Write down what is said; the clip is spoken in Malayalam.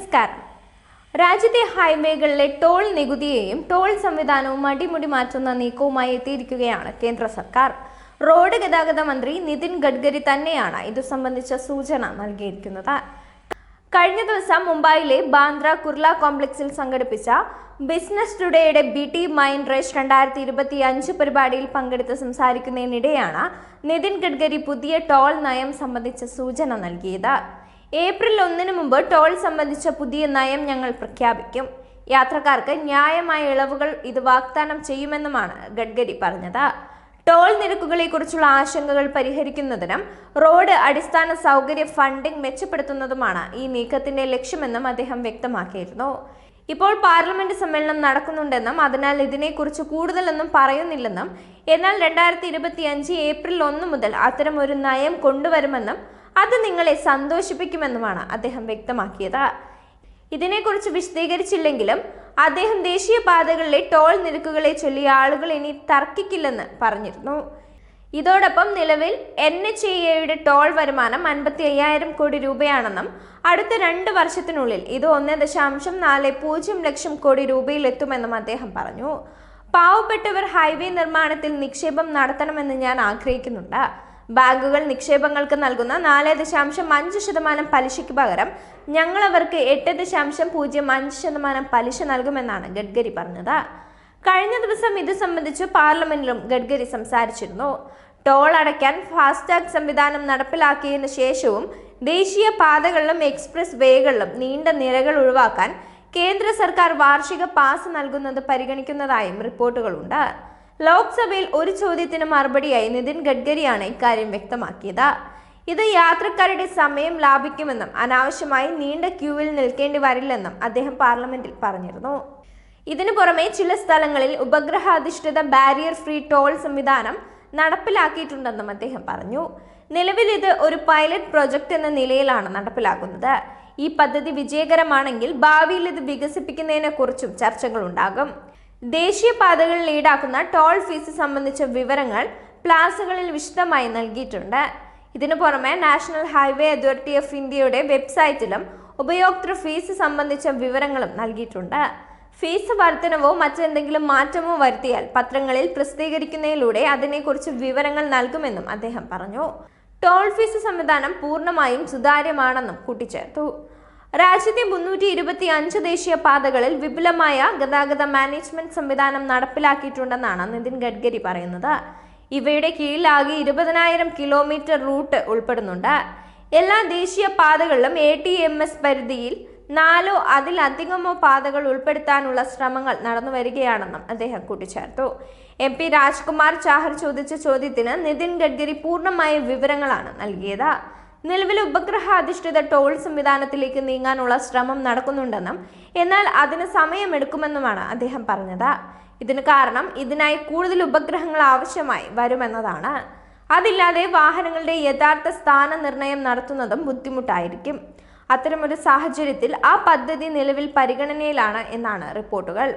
നമസ്കാരം. രാജ്യത്തെ ഹൈവേകളിലെ ടോൾ നികുതിയെയും ടോൾ സംവിധാനവും അടിമുടി മാറ്റുന്ന നീക്കവുമായി എത്തിയിരിക്കുകയാണ് കേന്ദ്ര സർക്കാർ. റോഡ് ഗതാഗത മന്ത്രി നിതിൻ ഗഡ്കരി തന്നെയാണ് ഇതു സംബന്ധിച്ച സൂചന നൽകിയിരിക്കുന്നത്. കഴിഞ്ഞ ദിവസം മുംബൈയിലെ ബാന്ദ്ര കുർല കോംപ്ലക്സിൽ സംഘടിപ്പിച്ച ബിസിനസ് ടുഡേയുടെ ബി ടി മൈൻഡ് റേസ് രണ്ടായിരത്തി ഇരുപത്തി അഞ്ച് പരിപാടിയിൽ പങ്കെടുത്ത് സംസാരിക്കുന്നതിനിടെയാണ് നിതിൻ ഗഡ്കരി പുതിയ ടോൾ നയം സംബന്ധിച്ച സൂചന നൽകിയത്. ഏപ്രിൽ ഒന്നിന് മുമ്പ് ടോൾ സംബന്ധിച്ച പുതിയ നയം ഞങ്ങൾ പ്രഖ്യാപിക്കും. യാത്രക്കാർക്ക് ന്യായമായ ഇളവുകൾ ഇത് വാഗ്ദാനം ചെയ്യുമെന്നുമാണ് ഗഡ്കരി പറഞ്ഞത്. ടോൾ നിരക്കുകളെക്കുറിച്ചുള്ള ആശങ്കകൾ പരിഹരിക്കുന്നതിനും റോഡ് അടിസ്ഥാന സൗകര്യ ഫണ്ടിംഗ് മെച്ചപ്പെടുത്തുന്നതുമാണ് ഈ നീക്കത്തിന്റെ ലക്ഷ്യമെന്നും അദ്ദേഹം വ്യക്തമാക്കിയിരുന്നു. ഇപ്പോൾ പാർലമെന്റ് സമ്മേളനം നടക്കുന്നുണ്ടെന്നും അതിനാൽ ഇതിനെക്കുറിച്ച് കൂടുതലൊന്നും പറയുന്നില്ലെന്നും എന്നാൽ രണ്ടായിരത്തി ഇരുപത്തി അഞ്ച് ഏപ്രിൽ ഒന്ന് മുതൽ അത്തരം ഒരു നയം കൊണ്ടുവരുമെന്നും അത് നിങ്ങളെ സന്തോഷിപ്പിക്കുമെന്നുമാണ് അദ്ദേഹം വ്യക്തമാക്കിയത്. ഇതിനെക്കുറിച്ച് വിശദീകരിച്ചില്ലെങ്കിലും അദ്ദേഹം ദേശീയ പാതകളിലെ ടോൾ നിരക്കുകളെ ചൊല്ലി ആളുകൾ ഇനി തർക്കിക്കില്ലെന്ന് പറഞ്ഞിരുന്നു. ഇതോടൊപ്പം നിലവിൽ എൻ എച്ച് എയുടെ ടോൾ വരുമാനം അൻപത്തി അയ്യായിരം കോടി രൂപയാണെന്നും അടുത്ത രണ്ട് വർഷത്തിനുള്ളിൽ ഇത് ഒന്ന് ദശാംശം നാല് പൂജ്യം ലക്ഷം കോടി രൂപയിലെത്തുമെന്നും അദ്ദേഹം പറഞ്ഞു. പാവപ്പെട്ടവർ ഹൈവേ നിർമ്മാണത്തിൽ നിക്ഷേപം നടത്തണമെന്ന് ഞാൻ ആഗ്രഹിക്കുന്നുണ്ട്. ബാങ്കുകൾ നിക്ഷേപങ്ങൾക്ക് നൽകുന്ന നാല് ദശാംശം അഞ്ച് ശതമാനം പലിശയ്ക്ക് പകരം ഞങ്ങൾ അവർക്ക് എട്ട് ദശാംശം പൂജ്യം അഞ്ച് ശതമാനം പലിശ നൽകുമെന്നാണ് ഗഡ്കരി പറഞ്ഞത്. കഴിഞ്ഞ ദിവസം ഇത് സംബന്ധിച്ച് പാർലമെന്റിലും ഗഡ്കരി സംസാരിച്ചിരുന്നു. ടോൾ അടയ്ക്കാൻ ഫാസ്ടാഗ് സംവിധാനം നടപ്പിലാക്കിയതിനു ശേഷവും ദേശീയ പാതകളിലും എക്സ്പ്രസ് വേകളിലും നീണ്ട നിരകൾ ഒഴിവാക്കാൻ കേന്ദ്ര സർക്കാർ വാർഷിക പാസ് നൽകുന്നത് പരിഗണിക്കുന്നതായും റിപ്പോർട്ടുകളുണ്ട്. ലോക്സഭയിൽ ഒരു ചോദ്യത്തിന് മറുപടിയായി നിതിൻ ഗഡ്കരിയാണ് ഇക്കാര്യം വ്യക്തമാക്കിയത്. ഇത് യാത്രക്കാരുടെ സമയം ലാഭിക്കുമെന്നും അനാവശ്യമായി നീണ്ട ക്യൂവിൽ നിൽക്കേണ്ടി വരില്ലെന്നും അദ്ദേഹം പാർലമെന്റിൽ പറഞ്ഞിരുന്നു. ഇതിനു പുറമെ ചില സ്ഥലങ്ങളിൽ ഉപഗ്രഹാധിഷ്ഠിത ബാരിയർ ഫ്രീ ടോൾ സംവിധാനം നടപ്പിലാക്കിയിട്ടുണ്ടെന്നും അദ്ദേഹം പറഞ്ഞു. നിലവിൽ ഇത് ഒരു പൈലറ്റ് പ്രൊജക്ട് എന്ന നിലയിലാണ് നടപ്പിലാക്കുന്നത്. ഈ പദ്ധതി വിജയകരമാണെങ്കിൽ ഭാവിയിൽ ഇത് വികസിപ്പിക്കുന്നതിനെക്കുറിച്ചും ചർച്ചകളുണ്ടാകും. ദേശീയപാതകളിൽ ഈടാക്കുന്ന ടോൾ ഫീസ് സംബന്ധിച്ച വിവരങ്ങൾ പ്ലാസുകളിൽ വിശദമായി നൽകിയിട്ടുണ്ട്. ഇതിനു പുറമെ നാഷണൽ ഹൈവേ അതോറിറ്റി ഓഫ് ഇന്ത്യയുടെ വെബ്സൈറ്റിലും ഉപയോക്തൃ ഫീസ് സംബന്ധിച്ച വിവരങ്ങളും നൽകിയിട്ടുണ്ട്. ഫീസ് വർധനവോ മറ്റെന്തെങ്കിലും മാറ്റമോ വരുത്തിയാൽ പത്രങ്ങളിൽ പ്രസിദ്ധീകരിക്കുന്നതിലൂടെ അതിനെക്കുറിച്ച് വിവരങ്ങൾ നൽകുമെന്നും അദ്ദേഹം പറഞ്ഞു. ടോൾ ഫീസ് സംവിധാനം പൂർണമായും സുതാര്യമാണെന്നും കൂട്ടിച്ചേർത്തു. രാജ്യത്തെ മുന്നൂറ്റി ഇരുപത്തി അഞ്ച് ദേശീയ പാതകളിൽ വിപുലമായ ഗതാഗത മാനേജ്മെന്റ് സംവിധാനം നടപ്പിലാക്കിയിട്ടുണ്ടെന്നാണ് നിതിൻ ഗഡ്കരി പറയുന്നത്. ഇവയുടെ കീഴിലാകെ ഇരുപതിനായിരം കിലോമീറ്റർ റൂട്ട് ഉൾപ്പെടുന്നുണ്ട്. എല്ലാ ദേശീയ പാതകളിലും എ ടി എം എസ് പരിധിയിൽ നാലോ അതിലധികമോ പാതകൾ ഉൾപ്പെടുത്താനുള്ള ശ്രമങ്ങൾ നടന്നു വരികയാണെന്നും അദ്ദേഹം കൂട്ടിച്ചേർത്തു. എം പി രാജ്കുമാർ ചാഹർ ചോദിച്ച ചോദ്യത്തിന് നിതിൻ ഗഡ്കരി പൂർണമായ വിവരങ്ങളാണ് നൽകിയത്. നിലവിൽ ഉപഗ്രഹാധിഷ്ഠിത ടോൾ സംവിധാനത്തിലേക്ക് നീങ്ങാനുള്ള ശ്രമം നടക്കുന്നുണ്ടെന്നും എന്നാൽ അതിന് സമയമെടുക്കുമെന്നുമാണ് അദ്ദേഹം പറഞ്ഞത്. ഇതിന് കാരണം ഇതിനായി കൂടുതൽ ഉപഗ്രഹങ്ങൾ ആവശ്യമായി വരുമെന്നതാണ്. അതില്ലാതെ വാഹനങ്ങളുടെ യഥാർത്ഥ സ്ഥാന നിർണയം നടത്തുന്നതും ബുദ്ധിമുട്ടായിരിക്കും. അത്തരമൊരു സാഹചര്യത്തിൽ ആ പദ്ധതി നിലവിൽ പരിഗണനയിലാണ് എന്നാണ് റിപ്പോർട്ടുകൾ.